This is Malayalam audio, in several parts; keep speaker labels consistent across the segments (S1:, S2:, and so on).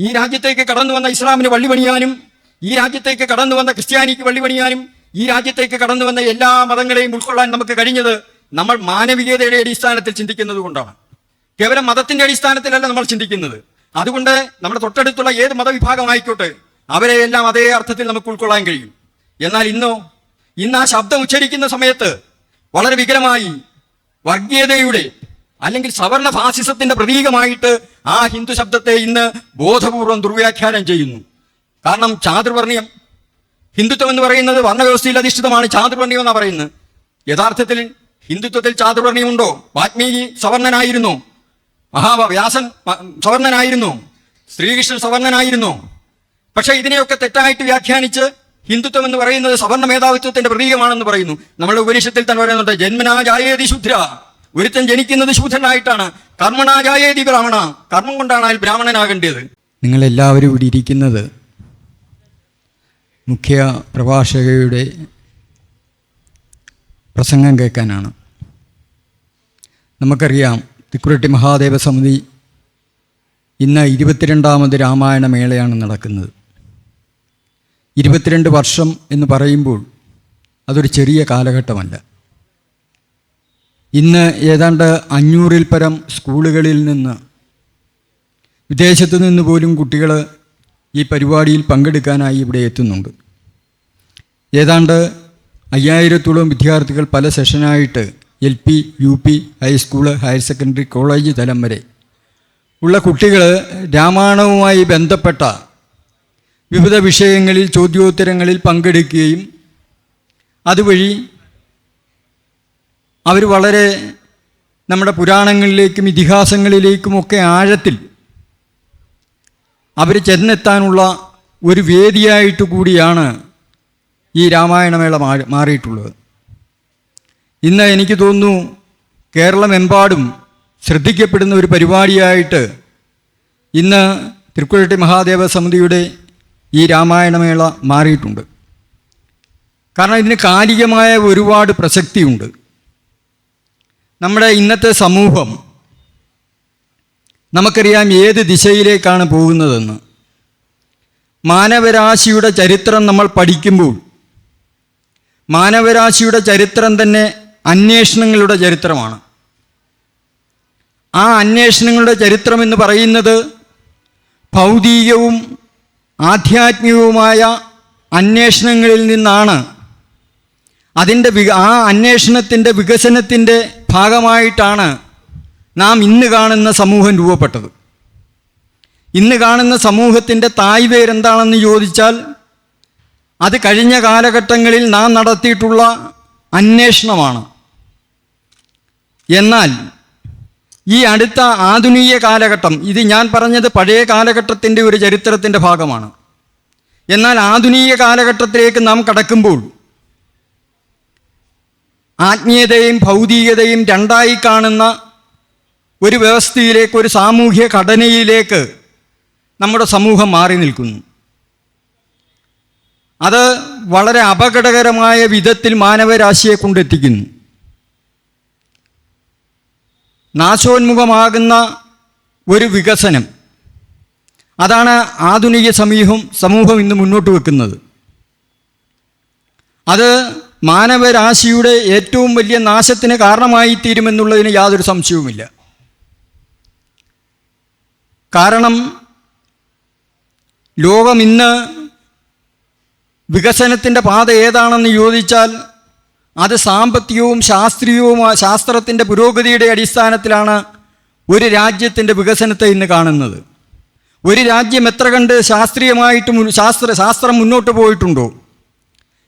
S1: ഈ രാജ്യത്തേക്ക് കടന്നു വന്ന ഇസ്ലാമിന് വള്ളി പണിയാനും ഈ രാജ്യത്തേക്ക് കടന്നു വന്ന ക്രിസ്ത്യാനിക്ക് വള്ളി പണിയാനും ഈ രാജ്യത്തേക്ക് കടന്നു വന്ന എല്ലാ മതങ്ങളെയും ഉൾക്കൊള്ളാൻ നമുക്ക് കഴിഞ്ഞത് നമ്മൾ മാനവികതയുടെ അടിസ്ഥാനത്തിൽ ചിന്തിക്കുന്നത് കൊണ്ടാണ്. കേവലം മതത്തിന്റെ അടിസ്ഥാനത്തിലല്ല നമ്മൾ ചിന്തിക്കുന്നത്. അതുകൊണ്ട് നമ്മുടെ തൊട്ടടുത്തുള്ള ഏത് മതവിഭാഗമായിക്കോട്ടെ അവരെ എല്ലാം അതേ അർത്ഥത്തിൽ നമുക്ക് ഉൾക്കൊള്ളാൻ കഴിയും. എന്നാൽ ഇന്നോ ഇന്ന് ആ ശബ്ദം ഉച്ചരിക്കുന്ന സമയത്ത് വളരെ വികലമായി വർഗീയതയുടെ അല്ലെങ്കിൽ സവർണ ഫാസിസത്തിന്റെ പ്രതീകമായിട്ട് ആ ഹിന്ദു ശബ്ദത്തെ ഇന്ന് ബോധപൂർവം ദുർവ്യാഖ്യാനം ചെയ്യുന്നു. കാരണം ചാതുർവർണയം ഹിന്ദുത്വം എന്ന് പറയുന്നത് വർണവ്യവസ്ഥയിൽ അധിഷ്ഠിതമാണ് ചാതുർവർണയം എന്നാണ് പറയുന്നത്. യഥാർത്ഥത്തിൽ ഹിന്ദുത്വത്തിൽ ചാതുർവർണയമുണ്ടോ വാത്മീകി സവർണനായിരുന്നു മഹാവ്യാസൻ സവർണനായിരുന്നു ശ്രീകൃഷ്ണൻ സവർണനായിരുന്നു പക്ഷേ ഇതിനെയൊക്കെ തെറ്റായിട്ട് വ്യാഖ്യാനിച്ച് ഹിന്ദുത്വം എന്ന് പറയുന്നത് സവർണ മേധാവിത്വത്തിന്റെ പ്രതീകമാണെന്ന് പറയുന്നു. നമ്മുടെ ഉപനിഷത്തിൽ തന്നെ പറയുന്നുണ്ട് ജന്മനാ ജായേതി ശൂദ്ര. ഒരുത്തൻ ജനിക്കുന്നത് ശൂദ്ധനായിട്ടാണ്. കർമ്മണാ ജായേതി ബ്രാഹ്മണ. കർമ്മം കൊണ്ടാണ് അയാൾ ബ്രാഹ്മണനാകേണ്ടത്.
S2: നിങ്ങളെല്ലാവരും ഇവിടെ ഇരിക്കുന്നത് മുഖ്യ പ്രഭാഷകയുടെ പ്രസംഗം കേൾക്കാനാണ്. നമുക്കറിയാം തിക്കുരട്ടി മഹാദേവ സമിതി ഇന്ന് ഇരുപത്തിരണ്ടാമത് രാമായണ മേളയാണ് നടക്കുന്നത്. ഇരുപത്തിരണ്ട് വർഷം എന്ന് പറയുമ്പോൾ അതൊരു ചെറിയ കാലഘട്ടമല്ല. ഇന്ന് ഏതാണ്ട് അഞ്ഞൂറിൽ പരം സ്കൂളുകളിൽ നിന്ന് വിദേശത്തു നിന്ന് പോലും കുട്ടികൾ ഈ പരിപാടിയിൽ പങ്കെടുക്കാനായി ഇവിടെ എത്തുന്നുണ്ട്. ഏതാണ്ട് അയ്യായിരത്തോളം വിദ്യാർത്ഥികൾ പല സെഷനായിട്ട് L P U P high school higher secondary college തലം വരെ ഉള്ള കുട്ടികൾ രാമായണവുമായി ബന്ധപ്പെട്ട വിവിധ വിഷയങ്ങളിൽ ചോദ്യോത്തരങ്ങളിൽ പങ്കെടുക്കുകയും അതുവഴി അവർ വളരെ നമ്മുടെ പുരാണങ്ങളിലേക്കും ഇതിഹാസങ്ങളിലേക്കുമൊക്കെ ആഴത്തിൽ അവർ ചെന്നെത്താനുള്ള ഒരു വേദിയായിട്ട് കൂടിയാണ് ഈ രാമായണമേള മാറിയിട്ടുള്ളത്. ഇന്ന് എനിക്ക് തോന്നുന്നു കേരളമെമ്പാടും ശ്രദ്ധിക്കപ്പെടുന്ന ഒരു പരിപാടിയായിട്ട് ഇന്ന് തൃക്കുഴട്ടി മഹാദേവ സമിതിയുടെ ഈ രാമായണമേള മാറിയിട്ടുണ്ട്. കാരണം ഇതിന് കാലികമായ ഒരുപാട് പ്രസക്തിയുണ്ട്. നമ്മുടെ ഇന്നത്തെ സമൂഹം നമുക്കറിയാം ഏത് ദിശയിലേക്കാണ് പോകുന്നതെന്ന്. മാനവരാശിയുടെ ചരിത്രം നമ്മൾ പഠിക്കുമ്പോൾ മാനവരാശിയുടെ ചരിത്രം തന്നെ അന്വേഷണങ്ങളുടെ ചരിത്രമാണ്. ആ അന്വേഷണങ്ങളുടെ ചരിത്രം എന്ന് പറയുന്നത് ഭൗതികവും ആധ്യാത്മികവുമായ അന്വേഷണങ്ങളിൽ നിന്നാണ്. അതിന്റെ ആ അന്വേഷണത്തിന്റെ വികസനത്തിന്റെ ഭാഗമായിട്ടാണ് നാം ഇന്ന് കാണുന്ന സമൂഹം രൂപപ്പെട്ടത്. ഇന്ന് കാണുന്ന സമൂഹത്തിന്റെ തായ് പേരെന്താണെന്ന് ചോദിച്ചാൽ അത് കഴിഞ്ഞ കാലഘട്ടങ്ങളിൽ നാം നടത്തിയിട്ടുള്ള അന്വേഷണമാണ്. എന്നാൽ ഈ അടുത്ത ആധുനിക കാലഘട്ടം ഇത് ഞാൻ പറഞ്ഞത് പഴയ കാലഘട്ടത്തിന്റെ ഒരു ചരിത്രത്തിന്റെ ഭാഗമാണ്. എന്നാൽ ആധുനിക കാലഘട്ടത്തിലേക്ക് നാം കടക്കുമ്പോൾ ആത്മീയതയും ഭൗതികതയും രണ്ടായി കാണുന്ന ഒരു വ്യവസ്ഥയിലേക്ക് ഒരു സാമൂഹ്യ ഘടനയിലേക്ക് നമ്മുടെ സമൂഹം മാറി നിൽക്കുന്നു. അത് വളരെ അപകടകരമായ വിധത്തിൽ മാനവരാശിയെ കൊണ്ടെത്തിക്കുന്നു. നാശോന്മുഖമാകുന്ന ഒരു വികസനം. അതാണ് ആധുനിക സമൂഹം സമൂഹം ഇന്ന് മുന്നോട്ട് വെക്കുന്നത്. അത് മാനവരാശിയുടെ ഏറ്റവും വലിയ നാശത്തിന് കാരണമായി തീരുമെന്നുള്ളതിന് യാതൊരു സംശയവുമില്ല. കാരണം ലോകം ഇന്ന് വികസനത്തിന്റെ പാത ഏതാണെന്ന് ചോദിച്ചാൽ അത് സാമ്പത്തികവും ശാസ്ത്രീയവും ശാസ്ത്രത്തിന്റെ പുരോഗതിയുടെ അടിസ്ഥാനത്തിലാണ് ഒരു രാജ്യത്തിന്റെ വികസനത്തെ ഇന്ന് കാണുന്നത്. ഒരു രാജ്യം എത്ര കണ്ട് ശാസ്ത്രീയമായിട്ട് ശാസ്ത്ര ശാസ്ത്രം മുന്നോട്ട് പോയിട്ടുണ്ടോ?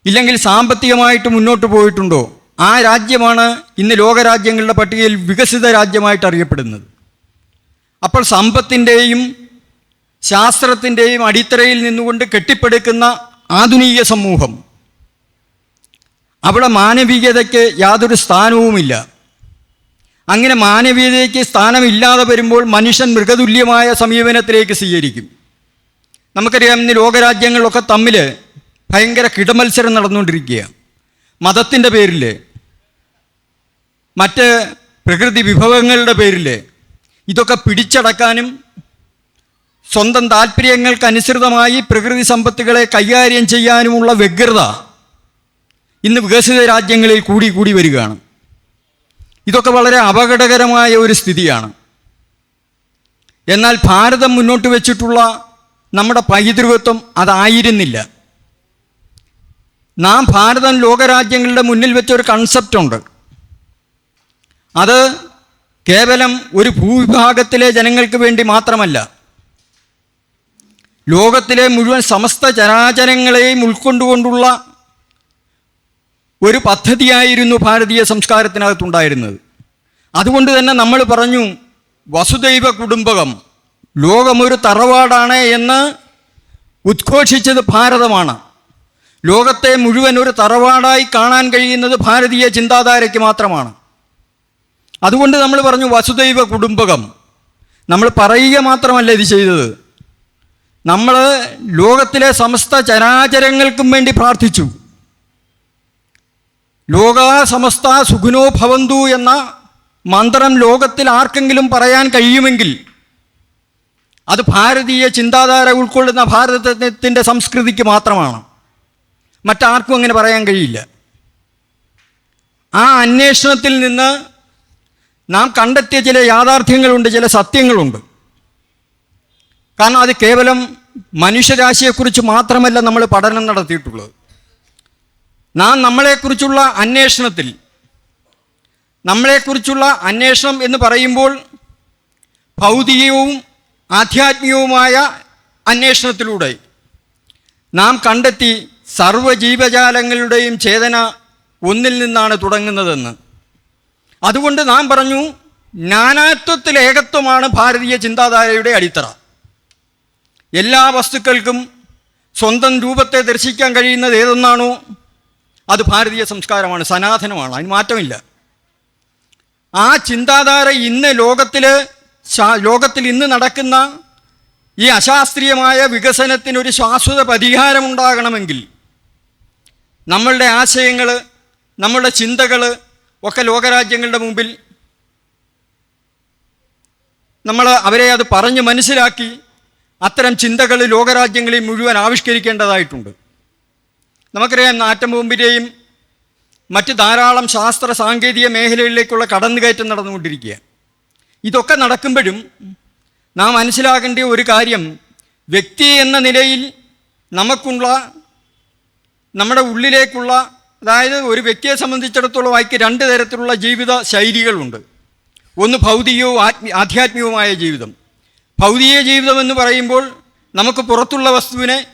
S2: ഇല്ലെങ്കിൽ സാമ്പത്തികമായിട്ട് മുന്നോട്ട് പോയിട്ടുണ്ടോ? ആ രാജ്യമാണ് ഇന്ന് ലോകരാജ്യങ്ങളുടെ പട്ടികയിൽ വികസിത രാജ്യമായിട്ട് അറിയപ്പെടുന്നത്. അപ്പോൾ സമ്പത്തിന്റെയും ശാസ്ത്രത്തിന്റെയും അടിത്തറയിൽ നിന്നുകൊണ്ട് കെട്ടിപ്പടുക്കുന്ന ആധുനിക സമൂഹം. അവിടെ മാനവികതയ്ക്ക് യാതൊരു സ്ഥാനവുമില്ല. അങ്ങനെ മാനവീയതയ്ക്ക് സ്ഥാനമില്ലാതെ വരുമ്പോൾ മനുഷ്യൻ മൃഗതുല്യമായ സമീപനത്തിലേക്ക് സ്വീകരിക്കും. നമുക്കറിയാം ഇന്ന് ലോകരാജ്യങ്ങളിലൊക്കെ തമ്മിൽ ഭയങ്കര കിടമത്സരം നടന്നുകൊണ്ടിരിക്കുകയാണ് മതത്തിന്റെ പേരിൽ മറ്റ് പ്രകൃതി വിഭവങ്ങളുടെ പേരിൽ ഇതൊക്കെ പിടിച്ചടക്കാനും സ്വന്തം താല്പര്യങ്ങൾക്കനുസൃതമായി പ്രകൃതി സമ്പത്തുകളെ കൈകാര്യം ചെയ്യാനുമുള്ള വ്യഗ്രത ഇന്ന് വികസിത രാജ്യങ്ങളിൽ കൂടി കൂടി വരികയാണ്. ഇതൊക്കെ വളരെ അപകടകരമായ ഒരു സ്ഥിതിയാണ്. എന്നാൽ ഭാരതം മുന്നോട്ട് വെച്ചിട്ടുള്ള നമ്മുടെ പൈതൃകത്വം അതായിരുന്നില്ല. നാം ഭാരതം ലോകരാജ്യങ്ങളുടെ മുന്നിൽ വെച്ചൊരു കൺസെപ്റ്റ് ഉണ്ട്. അത് കേവലം ഒരു ഭൂവിഭാഗത്തിലെ ജനങ്ങൾക്ക് വേണ്ടി മാത്രമല്ല ലോകത്തിലെ മുഴുവൻ സമസ്ത ചരാചരങ്ങളെയും ഉൾക്കൊണ്ടുകൊണ്ടുള്ള ഒരു പദ്ധതിയായിരുന്നു ഭാരതീയ സംസ്കാരത്തിനകത്തുണ്ടായിരുന്നത്. അതുകൊണ്ട് തന്നെ നമ്മൾ പറഞ്ഞു വസുദൈവ കുടുംബകം ലോകമൊരു തറവാടാണ് എന്ന് ഉദ്ഘോഷിച്ചത് ഭാരതമാണ്. ലോകത്തെ മുഴുവൻ ഒരു തറവാടായി കാണാൻ കഴിയുന്നത് ഭാരതീയ ചിന്താധാരയ്ക്ക് മാത്രമാണ്. അതുകൊണ്ട് നമ്മൾ പറഞ്ഞു വസുദൈവ കുടുംബകം. നമ്മൾ പറയുക മാത്രമല്ല ഇത് ചെയ്തത്. നമ്മൾ ലോകത്തിലെ സമസ്ത ചരാചരങ്ങൾക്കും വേണ്ടി പ്രാർത്ഥിച്ചു. ലോക സമസ്ത സുഖിനോ ഭവന്തു എന്ന മന്ത്രം ലോകത്തിൽ ആർക്കെങ്കിലും പറയാൻ കഴിയുമെങ്കിൽ അത് ഭാരതീയ ചിന്താധാര ഉൾക്കൊള്ളുന്ന ഭാരതത്തിന്റെ സംസ്കൃതിക്ക് മാത്രമാണ്. മറ്റാർക്കും അങ്ങനെ പറയാൻ കഴിയില്ല. ആ അന്വേഷണത്തിൽ നിന്ന് നാം കണ്ടെത്തിയ ചില യാഥാർത്ഥ്യങ്ങളുണ്ട് ചില സത്യങ്ങളുണ്ട്. കാരണം അത് കേവലം മനുഷ്യരാശിയെക്കുറിച്ച് മാത്രമല്ല നമ്മൾ പഠനം നടത്തിയിട്ടുള്ളത്. നാം നമ്മളെക്കുറിച്ചുള്ള അന്വേഷണത്തിൽ നമ്മളെക്കുറിച്ചുള്ള അന്വേഷണം എന്ന് പറയുമ്പോൾ ഭൗതികവും ആധ്യാത്മികവുമായ അന്വേഷണത്തിലൂടെ നാം കണ്ടെത്തി സർവജീവജാലങ്ങളുടെയും ചേതന ഒന്നിൽ നിന്നാണ് തുടങ്ങുന്നതെന്ന്. അതുകൊണ്ട് നാം പറഞ്ഞു നാനാത്വത്തിൽ ഏകത്വമാണ് ഭാരതീയ ചിന്താധാരയുടെ അടിത്തറ. എല്ലാ വസ്തുക്കൾക്കും സ്വന്തം രൂപത്തെ ദർശിക്കാൻ കഴിയുന്നത് ഏതൊന്നാണോ അത് ഭാരതീയ സംസ്കാരമാണ് സനാതനമാണ് അതിന് മാറ്റമില്ല. ആ ചിന്താധാര ഇന്ന് ലോകത്തിൽ ലോകത്തിൽ ഇന്ന് നടക്കുന്ന ഈ അശാസ്ത്രീയമായ വികസനത്തിനൊരു ശാശ്വത പരിഹാരമുണ്ടാകണമെങ്കിൽ നമ്മളുടെ ആശയങ്ങൾ നമ്മളുടെ ചിന്തകൾ ഒക്കെ ലോകരാജ്യങ്ങളുടെ മുമ്പിൽ നമ്മൾ അവരെ അത് പറഞ്ഞ് മനസ്സിലാക്കി അത്തരം ചിന്തകൾ ലോകരാജ്യങ്ങളിൽ മുഴുവൻ ആവിഷ്കരിക്കേണ്ടതായിട്ടുണ്ട്. നമുക്കറിയാം ആറ്റം ബോംബിന്റെയും മറ്റ് ധാരാളം ശാസ്ത്ര സാങ്കേതിക മേഖലകളിലേക്കുള്ള കടന്നുകയറ്റം നടന്നുകൊണ്ടിരിക്കുക ഇതൊക്കെ നടക്കുമ്പോഴും നാം മനസ്സിലാക്കേണ്ട ഒരു കാര്യം വ്യക്തി എന്ന നിലയിൽ നമുക്കുള്ള നമ്മുടെ ഉള്ളിലേക്കുള്ള അതായത് ഒരു വ്യക്തിയെ സംബന്ധിച്ചിടത്തോളം അയക്ക് രണ്ട് തരത്തിലുള്ള ജീവിത ശൈലികളുണ്ട്. ഒന്ന് ഭൗതികവും ആത്മീ ആധ്യാത്മികവുമായ ജീവിതം. ഭൗതിക ജീവിതം എന്ന് പറയുമ്പോൾ നമുക്ക് പുറത്തുള്ള വസ്തുവിനെ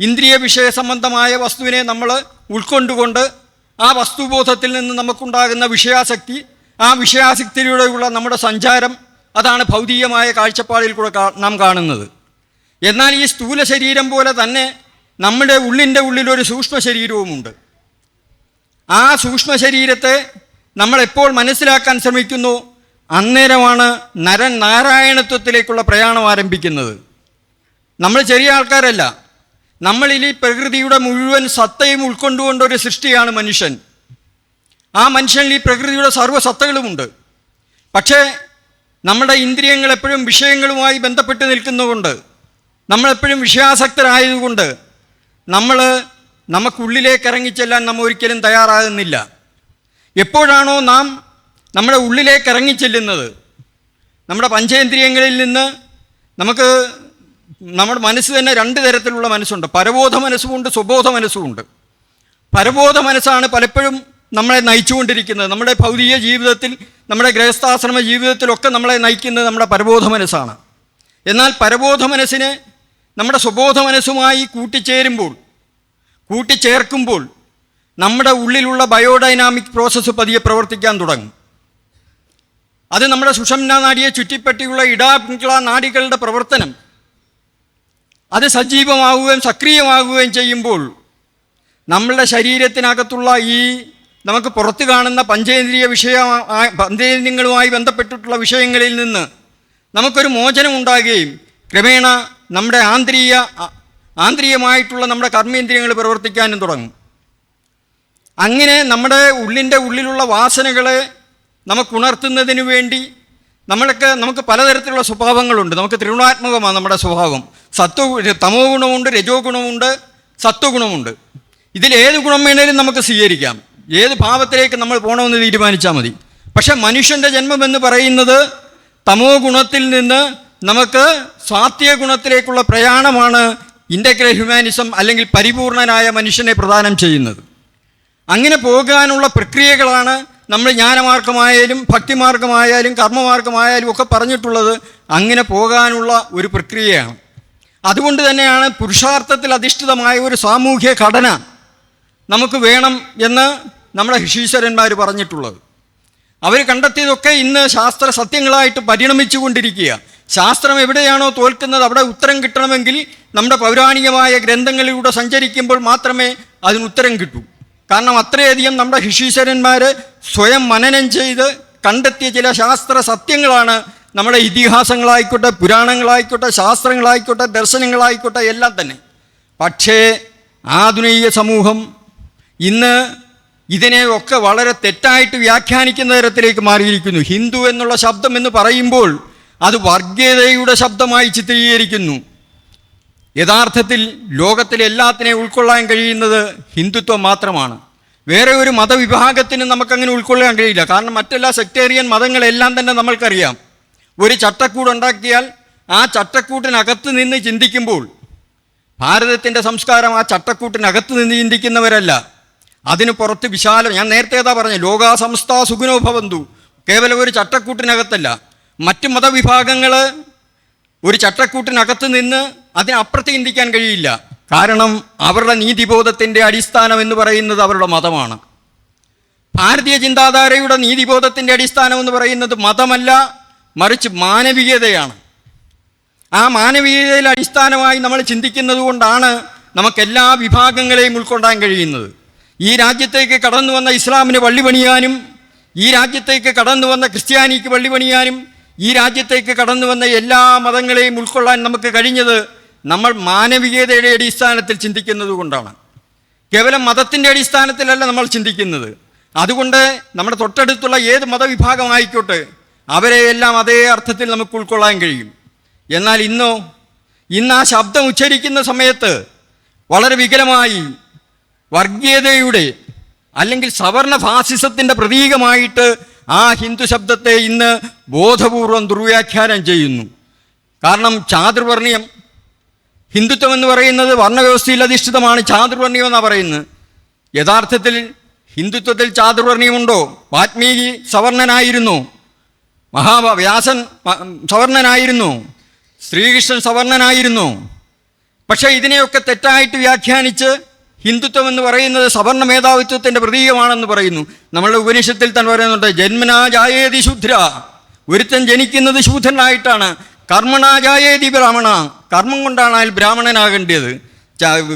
S2: ഇന്ദ്രിയ വിഷയ സംബന്ധമായ വസ്തുവിനെ നമ്മൾ ഉൾക്കൊണ്ടുകൊണ്ട് ആ വസ്തുബോധത്തിൽ നിന്ന് നമുക്കുണ്ടാകുന്ന വിഷയാസക്തി ആ വിഷയാസക്തിയിലൂടെയുള്ള നമ്മുടെ സഞ്ചാരം അതാണ് ഭൗതികമായ കാഴ്ചപ്പാടിൽ കൂടെ നാം കാണുന്നത്. എന്നാൽ ഈ സ്ഥൂല ശരീരം പോലെ തന്നെ നമ്മുടെ ഉള്ളിന്റെ ഉള്ളിലൊരു സൂക്ഷ്മ ശരീരവുമുണ്ട് ആ സൂക്ഷ്മ ശരീരത്തെ നമ്മളെപ്പോൾ മനസ്സിലാക്കാൻ ശ്രമിക്കുന്നു? അന്നേരമാണ് നരൻ നാരായണത്വത്തിലേക്കുള്ള പ്രയാണം ആരംഭിക്കുന്നത്. നമ്മൾ ചെറിയ ആൾക്കാരല്ല. നമ്മളിൽ ഈ പ്രകൃതിയുടെ മുഴുവൻ സത്തയും ഉൾക്കൊണ്ടുകൊണ്ട ഒരു സൃഷ്ടിയാണ് മനുഷ്യൻ. ആ മനുഷ്യനിൽ ഈ പ്രകൃതിയുടെ സർവസത്തകളുമുണ്ട് പക്ഷേ നമ്മുടെ ഇന്ദ്രിയങ്ങൾ എപ്പോഴും വിഷയങ്ങളുമായി ബന്ധപ്പെട്ട് നിൽക്കുന്നതുകൊണ്ട് നമ്മളെപ്പോഴും വിഷയാസക്തരായതുകൊണ്ട് നമ്മൾ നമുക്കുള്ളിലേക്ക് ഇറങ്ങിച്ചെല്ലാൻ നമ്മൾ ഒരിക്കലും തയ്യാറാകുന്നില്ല. എപ്പോഴാണോ നാം നമ്മുടെ ഉള്ളിലേക്ക് ഇറങ്ങിച്ചെല്ലുന്നത് നമ്മുടെ പഞ്ചേന്ദ്രിയങ്ങളിൽ നിന്ന് നമുക്ക് നമ്മുടെ മനസ്സ് തന്നെ രണ്ട് തരത്തിലുള്ള മനസ്സുണ്ട്. പരബോധ മനസ്സുമുണ്ട് സ്വബോധ മനസ്സുമുണ്ട്. പരബോധ മനസ്സാണ് പലപ്പോഴും നമ്മളെ നയിച്ചുകൊണ്ടിരിക്കുന്നത്. നമ്മുടെ ഭൗതിക ജീവിതത്തിൽ നമ്മുടെ ഗൃഹസ്ഥാശ്രമ ജീവിതത്തിലൊക്കെ നമ്മളെ നയിക്കുന്നത് നമ്മുടെ പരബോധ മനസ്സാണ്. എന്നാൽ പരബോധ മനസ്സിനെ നമ്മുടെ സ്വബോധ മനസ്സുമായി കൂട്ടിച്ചേരുമ്പോൾ കൂട്ടിച്ചേർക്കുമ്പോൾ നമ്മുടെ ഉള്ളിലുള്ള ബയോഡൈനാമിക് പ്രോസസ്സ് പതിയെ പ്രവർത്തിക്കാൻ തുടങ്ങും. അത് നമ്മുടെ സുഷംന നാടിയെ ചുറ്റിപ്പറ്റിയുള്ള ഇടാപിങ്കള നാടികളുടെ പ്രവർത്തനം അത് സജീവമാവുകയും സക്രിയമാവുകയും ചെയ്യുമ്പോൾ നമ്മളുടെ ശരീരത്തിനകത്തുള്ള ഈ നമുക്ക് പുറത്ത് കാണുന്ന പഞ്ചേന്ദ്രിയ വിഷയ പഞ്ചേന്ദ്രിയങ്ങളുമായി ബന്ധപ്പെട്ടിട്ടുള്ള വിഷയങ്ങളിൽ നിന്ന് നമുക്കൊരു മോചനം ഉണ്ടാകുകയും ക്രമേണ നമ്മുടെ ആന്തരിക ആന്തരികമായിട്ടുള്ള നമ്മുടെ കർമ്മേന്ദ്രിയങ്ങൾ പ്രവർത്തിക്കാനും തുടങ്ങും. അങ്ങനെ നമ്മുടെ ഉള്ളിന്റെ ഉള്ളിലുള്ള വാസനകളെ നമുക്ക് നമുക്കുണർത്തുന്നതിന് വേണ്ടി നമ്മൾക്ക് നമുക്ക് പലതരത്തിലുള്ള സ്വഭാവങ്ങളുണ്ട്. നമുക്ക് ത്രിഗുണാത്മകമാണ് നമ്മുടെ സ്വഭാവം. സത്വ തമോ ഗുണമുണ്ട് രജോ ഗുണമുണ്ട് സത്വഗുണമുണ്ട് ഇതിൽ ഏത് ഗുണം വേണേലും നമുക്ക് സ്വീകരിക്കാം. ഏത് ഭാവത്തിലേക്ക് നമ്മൾ പോകണമെന്ന് തീരുമാനിച്ചാൽ മതി. പക്ഷേ മനുഷ്യന്റെ ജന്മം എന്ന് പറയുന്നത് തമോ ഗുണത്തിൽ നിന്ന് നമുക്ക് സ്വാത്യ ഗുണത്തിലേക്കുള്ള പ്രയാണമാണ് ഇന്റഗ്രൽ ഹ്യൂമാനിസം അല്ലെങ്കിൽ പരിപൂർണനായ മനുഷ്യനെ പ്രദാനം ചെയ്യുന്നത്. അങ്ങനെ പോകാനുള്ള പ്രക്രിയകളാണ് നമ്മൾ ജ്ഞാനമാർഗമായാലും ഭക്തിമാർഗമായാലും കർമ്മമാർഗമായാലും ഒക്കെ പറഞ്ഞിട്ടുള്ളത് അങ്ങനെ പോകാനുള്ള ഒരു പ്രക്രിയയാണ്. അതുകൊണ്ട് തന്നെയാണ് പുരുഷാർത്ഥത്തിൽ അധിഷ്ഠിതമായ ഒരു സാമൂഹ്യ ഘടന നമുക്ക് വേണം എന്ന് നമ്മുടെ ഋഷീശ്വരന്മാർ പറഞ്ഞിട്ടുള്ളത്. അവർ കണ്ടെത്തിയതൊക്കെ ഇന്ന് ശാസ്ത്ര സത്യങ്ങളായിട്ട് പരിണമിച്ചു കൊണ്ടിരിക്കുക ശാസ്ത്രം എവിടെയാണോ തോൽക്കുന്നത് അവിടെ ഉത്തരം കിട്ടണമെങ്കിൽ നമ്മുടെ പൗരാണികമായ ഗ്രന്ഥങ്ങളിലൂടെ സഞ്ചരിക്കുമ്പോൾ മാത്രമേ അതിന് ഉത്തരം കിട്ടൂ. കാരണം അത്രയധികം നമ്മുടെ ഋഷീശ്വരന്മാർ സ്വയം മനനം ചെയ്ത് കണ്ടെത്തിയ ചില ശാസ്ത്ര സത്യങ്ങളാണ് നമ്മുടെ ഇതിഹാസങ്ങളായിക്കോട്ടെ പുരാണങ്ങളായിക്കോട്ടെ ശാസ്ത്രങ്ങളായിക്കോട്ടെ ദർശനങ്ങളായിക്കോട്ടെ എല്ലാം തന്നെ. പക്ഷേ ആധുനിക സമൂഹം ഇന്ന് ഇതിനെയൊക്കെ വളരെ തെറ്റായിട്ട് വ്യാഖ്യാനിക്കുന്ന തരത്തിലേക്ക് മാറിയിരിക്കുന്നു. ഹിന്ദു എന്നുള്ള ശബ്ദം എന്ന് പറയുമ്പോൾ അത് വർഗീയതയുടെ ശബ്ദമായി ചിത്രീകരിക്കുന്നു. യഥാർത്ഥത്തിൽ ലോകത്തിലെ എല്ലാത്തിനെയും ഉൾക്കൊള്ളാൻ കഴിയുന്നത് ഹിന്ദുത്വം മാത്രമാണ്. വേറെ ഒരു മതവിഭാഗത്തിന് നമുക്കങ്ങനെ ഉൾക്കൊള്ളാൻ കഴിയില്ല. കാരണം മറ്റെല്ലാ സെക്ടേറിയൻ മതങ്ങളെല്ലാം തന്നെ നമ്മൾക്കറിയാം. ഒരു ചട്ടക്കൂട് ഉണ്ടാക്കിയാൽ ആ ചട്ടക്കൂട്ടിനകത്ത് നിന്ന് ചിന്തിക്കുമ്പോൾ ഭാരതത്തിന്റെ സംസ്കാരം ആ ചട്ടക്കൂട്ടിനകത്ത് നിന്ന് ചിന്തിക്കുന്നവരല്ല. അതിന് പുറത്ത് വിശാലം ഞാൻ നേരത്തെ ഏതാ പറഞ്ഞു ലോകാസംസ്ഥാ സുഗുനോഭവന്തു കേവലം ഒരു ചട്ടക്കൂട്ടിനകത്തല്ല. മറ്റ് മതവിഭാഗങ്ങൾ ഒരു ചട്ടക്കൂട്ടിനകത്ത് നിന്ന് അതിനപ്പുറത്ത് ചിന്തിക്കാൻ കഴിയില്ല. കാരണം അവരുടെ നീതിബോധത്തിന്റെ അടിസ്ഥാനം എന്ന് പറയുന്നത് അവരുടെ മതമാണ്. ഭാരതീയ ചിന്താധാരയുടെ നീതിബോധത്തിന്റെ അടിസ്ഥാനം എന്ന് പറയുന്നത് മതമല്ല മറിച്ച് മാനവികതയാണ്. ആ മാനവീയതയിൽ അടിസ്ഥാനമായി നമ്മൾ ചിന്തിക്കുന്നത് കൊണ്ടാണ് നമുക്ക് എല്ലാ വിഭാഗങ്ങളെയും ഉൾക്കൊണ്ടാൻ കഴിയുന്നത്. ഈ രാജ്യത്തേക്ക് കടന്നു വന്ന ഇസ്ലാമിന് പള്ളി പണിയാനും ഈ രാജ്യത്തേക്ക് കടന്നു വന്ന ക്രിസ്ത്യാനിക്ക് പള്ളി പണിയാനും ഈ രാജ്യത്തേക്ക് കടന്നു വന്ന എല്ലാ മതങ്ങളെയും ഉൾക്കൊള്ളാൻ നമുക്ക് കഴിഞ്ഞത് നമ്മൾ മാനവികതയുടെ അടിസ്ഥാനത്തിൽ ചിന്തിക്കുന്നത് കൊണ്ടാണ്. കേവലം മതത്തിന്റെ അടിസ്ഥാനത്തിലല്ല നമ്മൾ ചിന്തിക്കുന്നത്. അതുകൊണ്ട് നമ്മുടെ തൊട്ടടുത്തുള്ള ഏത് മതവിഭാഗമായിക്കോട്ടെ അവരെയെല്ലാം അതേ അർത്ഥത്തിൽ നമുക്ക് ഉൾക്കൊള്ളാൻ കഴിയും. എന്നാൽ ഇന്നോ ഇന്ന് ആ ശബ്ദം ഉച്ചരിക്കുന്ന സമയത്ത് വളരെ വികലമായി വർഗീയതയുടെ അല്ലെങ്കിൽ സവർണ ഫാസിസത്തിന്റെ പ്രതീകമായിട്ട് ആ ഹിന്ദു ശബ്ദത്തെ ഇന്ന് ബോധപൂർവം ദുർവ്യാഖ്യാനം ചെയ്യുന്നു. കാരണം ചാതുർവർണയം ഹിന്ദുത്വം എന്ന് പറയുന്നത് വർണവ്യവസ്ഥയിൽ അധിഷ്ഠിതമാണ് ചാതുർവർണയം എന്നാണ് പറയുന്നത്. യഥാർത്ഥത്തിൽ ഹിന്ദുത്വത്തിൽ ചാതുർവർണയമുണ്ടോ വാത്മീകി സവർണനായിരുന്നു. മഹാവ്യാസൻ സവർണനായിരുന്നു. ശ്രീകൃഷ്ണൻ സവർണനായിരുന്നു. പക്ഷേ ഇതിനെയൊക്കെ തെറ്റായിട്ട് വ്യാഖ്യാനിച്ച് ഹിന്ദുത്വം എന്ന് പറയുന്നത് സവർണ മേധാവിത്വത്തിന്റെ പ്രതീകമാണെന്ന് പറയുന്നു. നമ്മളുടെ ഉപനിഷത്തിൽ തന്നെ പറയുന്നുണ്ട് ജന്മനാ ജായേതി ഒരുത്തൻ ജനിക്കുന്നത് ശൂദ്രനായിട്ടാണ് കർമ്മണാ ജായേതി ബ്രാഹ്മണ. കർമ്മം കൊണ്ടാണ് അയാൾ ബ്രാഹ്മണനാകേണ്ടത്.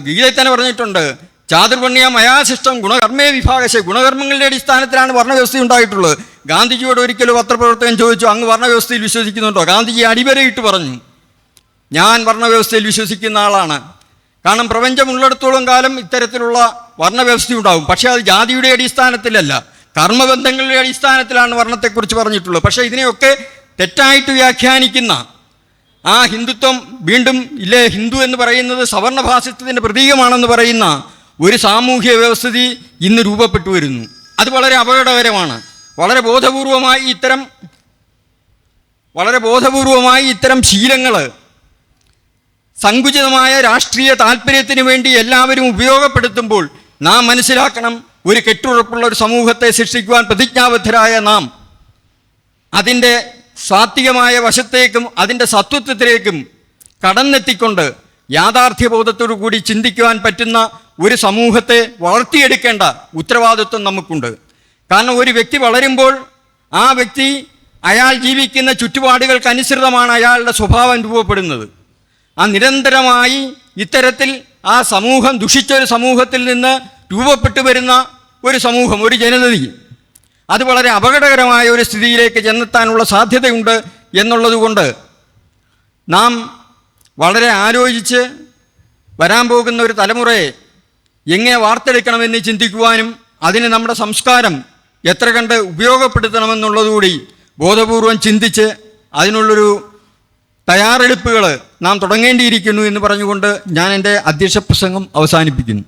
S2: ഗീതയിൽ തന്നെ പറഞ്ഞിട്ടുണ്ട് ചാതുർപണ്യ മയാശിഷ്ടം ഗുണകർമ്മേ വിഭാഗശ. ഗുണകർമ്മങ്ങളുടെ അടിസ്ഥാനത്തിലാണ് വർണവ്യവസ്ഥ ഉണ്ടായിട്ടുള്ളത്. ഗാന്ധിജിയോട് ഒരിക്കലും പത്രപ്രവർത്തകൻ ചോദിച്ചു അങ്ങ് വർണവ്യവസ്ഥയിൽ വിശ്വസിക്കുന്നുണ്ടോ? ഗാന്ധിജി അടിവരയിട്ട് പറഞ്ഞു ഞാൻ വർണവ്യവസ്ഥയിൽ വിശ്വസിക്കുന്ന ആളാണ്. കാരണം പ്രപഞ്ചമുള്ളിടത്തോളം കാലം ഇത്തരത്തിലുള്ള വർണവ്യവസ്ഥ ഉണ്ടാകും പക്ഷേ അത് ജാതിയുടെ അടിസ്ഥാനത്തിലല്ല. കർമ്മബന്ധങ്ങളുടെ അടിസ്ഥാനത്തിലാണ് വർണത്തെക്കുറിച്ച് പറഞ്ഞിട്ടുള്ളത്. പക്ഷേ ഇതിനെയൊക്കെ തെറ്റായിട്ട് വ്യാഖ്യാനിക്കുന്ന ആ ഹിന്ദുത്വം വീണ്ടും ഇല്ലേ ഹിന്ദു എന്ന് പറയുന്നത് സവർണഭാഷിത്വത്തിന്റെ പ്രതീകമാണെന്ന് പറയുന്ന ഒരു സാമൂഹ്യ വ്യവസ്ഥിതി ഇന്ന് രൂപപ്പെട്ടു വരുന്നു. അത് വളരെ അപകടകരമാണ്. വളരെ ബോധപൂർവമായി ഇത്തരം വളരെ ബോധപൂർവമായി ഇത്തരം ശീലങ്ങൾ സങ്കുചിതമായ രാഷ്ട്രീയ താല്പര്യത്തിന് വേണ്ടി എല്ലാവരും ഉപയോഗപ്പെടുത്തുമ്പോൾ നാം മനസ്സിലാക്കണം ഒരു കെട്ടുറപ്പുള്ള ഒരു സമൂഹത്തെ സൃഷ്ടിക്കുവാൻ പ്രതിജ്ഞാബദ്ധരായ നാം. അതിന്റെ സാത്വികമായ വശത്തേക്കും അതിന്റെ സത്വത്വത്തിലേക്കും കടന്നെത്തിക്കൊണ്ട് യാഥാർത്ഥ്യബോധത്തോടു കൂടി ചിന്തിക്കുവാൻ പറ്റുന്ന ഒരു സമൂഹത്തെ വളർത്തിയെടുക്കേണ്ട ഉത്തരവാദിത്വം നമുക്കുണ്ട്. കാരണം ഒരു വ്യക്തി വളരുമ്പോൾ ആ വ്യക്തി അയാൾ ജീവിക്കുന്ന ചുറ്റുപാടുകൾക്ക് അനുസൃതമാണ് അയാളുടെ സ്വഭാവം രൂപപ്പെടുന്നത്. ആ നിരന്തരമായി ഇത്തരത്തിൽ ആ സമൂഹം ദുഷിച്ച ഒരു സമൂഹത്തിൽ നിന്ന് രൂപപ്പെട്ടു വരുന്ന ഒരു സമൂഹം ഒരു ജനതയിൽ അത് വളരെ അപകടകരമായ ഒരു സ്ഥിതിയിലേക്ക് ചെന്നെത്താനുള്ള സാധ്യതയുണ്ട് എന്നുള്ളതുകൊണ്ട് നാം വളരെ ആലോചിച്ച് വരാൻ പോകുന്ന ഒരു തലമുറയെ എങ്ങനെ വാർത്തെടുക്കണമെന്ന് ചിന്തിക്കുവാനും അതിന് നമ്മുടെ സംസ്കാരം എത്ര കണ്ട് ഉപയോഗപ്പെടുത്തണമെന്നുള്ളതുകൂടി ബോധപൂർവം ചിന്തിച്ച് അതിനുള്ളൊരു തയ്യാറെടുപ്പുകൾ നാം തുടങ്ങേണ്ടിയിരിക്കുന്നു എന്ന് പറഞ്ഞുകൊണ്ട് ഞാൻ എന്റെ അധ്യക്ഷ പ്രസംഗം അവസാനിപ്പിക്കുന്നു.